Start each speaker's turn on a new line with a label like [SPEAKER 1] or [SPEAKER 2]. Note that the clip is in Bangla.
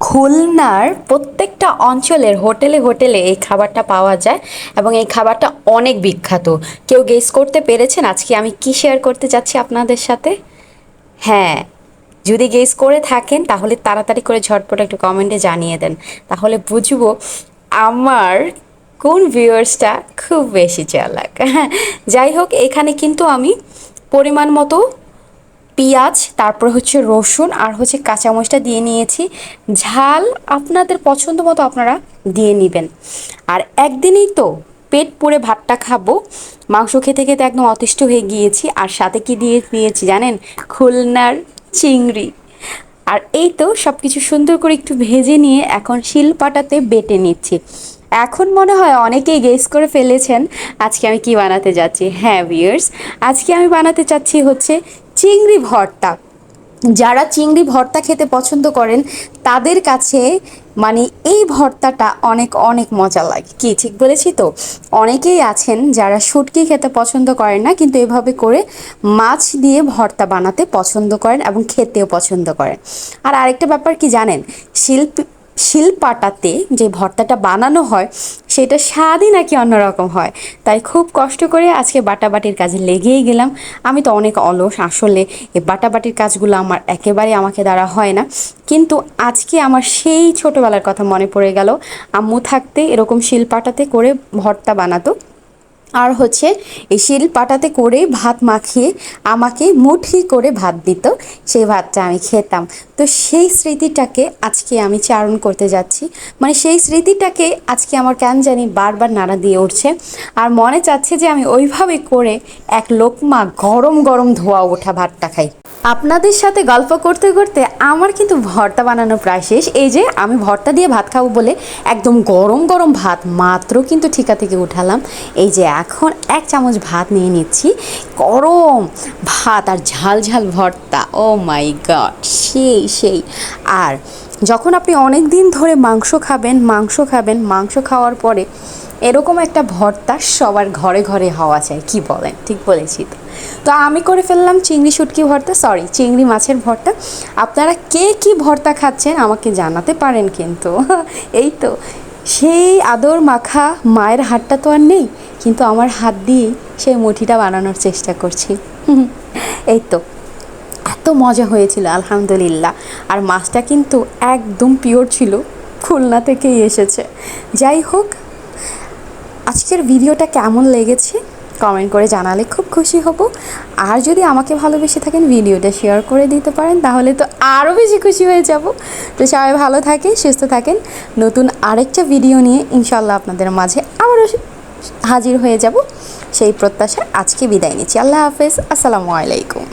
[SPEAKER 1] খুলনার প্রত্যেকটা অঞ্চলের হোটেলে হোটেলে এই খাবারটা পাওয়া যায় এবং এই খাবারটা অনেক বিখ্যাত। কেউ গেস করতে পেরেছেন আজকে আমি কি শেয়ার করতে যাচ্ছি আপনাদের সাথে? হ্যাঁ যদি গেস করে থাকেন তাহলে তাড়াতাড়ি করে ঝটপট একটু কমেন্টে জানিয়ে দেন। তাহলে বুঝব আমার কোন ভিউয়ার্সটা খুব বেশি চালাক। হ্যাঁ যাই হোক, এখানে কিন্তু আমি পরিমাণ মতো পেঁয়াজ, তারপর হচ্ছে রসুন আর হচ্ছে কাঁচামরিচটা দিয়ে নিয়েছি। ঝাল আপনাদের পছন্দ মতো আপনারা দিয়ে নেবেন। আর একদিনই তো পেট পুড়ে ভাতটা খাব। মাংস খেতে খেতে একদম অতিষ্ঠ হয়ে গিয়েছি। আর সাথে কি দিয়ে নিয়েছি জানেন? খুলনার চিংড়ি। আর এই তো সব কিছু সুন্দর করে একটু ভেজে নিয়ে এখন শিলপাটাতে বেটে নিচ্ছি। এখন মনে হয় অনেকেই গেস করে ফেলেছেন আজকে আমি কি বানাতে যাচ্ছি। হ্যাঁ ভিউয়ার্স আজকে আমি বানাতে চাচ্ছি হচ্ছে চিংড়ি ভর্তা। যারা চিংড়ি ভর্তা খেতে পছন্দ করেন, তাদের কাছে মানে এই ভর্তাটা অনেক অনেক মজা লাগে। কি, ঠিক বলেছি তো? অনেকেই আছেন যারা শুটকি খেতে পছন্দ করেন না, কিন্তু এভাবে করে মাছ দিয়ে ভর্তা বানাতে পছন্দ করেন এবং খেতেও পছন্দ করেন। আর আরেকটা ব্যাপার কি জানেন? শিল্প, শিলপাটাতে যে ভর্তাটা বানানো হয় সেটা স্বাদই নাকি অন্যরকম হয়। তাই খুব কষ্ট করে আজকে বাটাবাটির কাজে লেগেই গেলাম। আমি তো অনেক অলস আসলে এই বাটাবাটির কাজগুলো আমার একেবারে আমাকে দ্বারা হয় না। কিন্তু আজকে আমার সেই ছোটোবেলার কথা মনে পড়ে গেল। আম্মু থাকতে এরকম শিলপাটাতে করে ভর্তা বানাতো। আর হচ্ছে এই শিল পাটাতে করে ভাত মাখিয়ে আমাকে মুঠি করে ভাত দিত। সেই ভাতটা আমি খেতাম। তো সেই স্মৃতিটাকে আজকে আমি চারণ করতে যাচ্ছি। মানে সেই স্মৃতিটাকে আজকে আমার কেন জানি বারবার নাড়া দিয়ে উঠছে। আর মনে চাচ্ছে যে আমি ওইভাবে করে এক লোকমা গরম গরম ধোয়া ওঠা ভাতটা খাই। আপনাদের সাথে গল্প করতে করতে আমার কিন্তু ভর্তা বানানো প্রায় শেষ। এই যে, আমি ভর্তা দিয়ে ভাত খাব বলে একদম গরম গরম ভাত মাত্র কিন্তু ঠিকা থেকে উঠালাম। এই যে, এখন এক চামচ ভাত নিয়ে নিচ্ছি। গরম ভাত আর ঝাল ঝাল ভর্তা। ও মাই গড সেই সেই। আর যখন আপনি অনেক দিন ধরে মাংস খাবেন মাংস খাবেন, মাংস খাওয়ার পরে এরকম একটা ভর্তা সবার ঘরে ঘরে হওয়া চাই কি বলেন? ঠিক বলেছি তো। তো আমি করে ফেললাম চিংড়ি শুটকি ভর্তা সরি চিংড়ি মাছের ভর্তা। আপনারা কে কি ভর্তা খাচ্ছেন আমাকে জানাতে পারেন কিন্তু। এই তো, সেই আদর মাখা মায়ের হাতটা তো আর নেই, কিন্তু আমার হাত দিয়েই সেই মুঠিটা বানানোর চেষ্টা করছি। এই তো। মজা হয়েছিল, আলহামদুলিল্লাহ। আর মাছটা কিন্তু একদম পিওর ছিল, খুলনা থেকেই এসেছে। যাই হোক, আজকের ভিডিওটা কেমন লেগেছে কমেন্ট করে জানালে খুব খুশি হব। আর যদি আমাকে ভালোবেসে থাকেন, ভিডিওটা শেয়ার করে দিতে পারেন, তাহলে তো আরও বেশি খুশি হয়ে যাব। তো সবাই ভালো থাকেন, সুস্থ থাকেন। নতুন আরেকটা ভিডিও নিয়ে ইনশাল্লাহ আপনাদের মাঝে আবারও হাজির হয়ে যাব। সেই প্রত্যাশা আজকে বিদায় নিচ্ছি। আল্লাহ হাফেজ, আসসালামু আলাইকুম।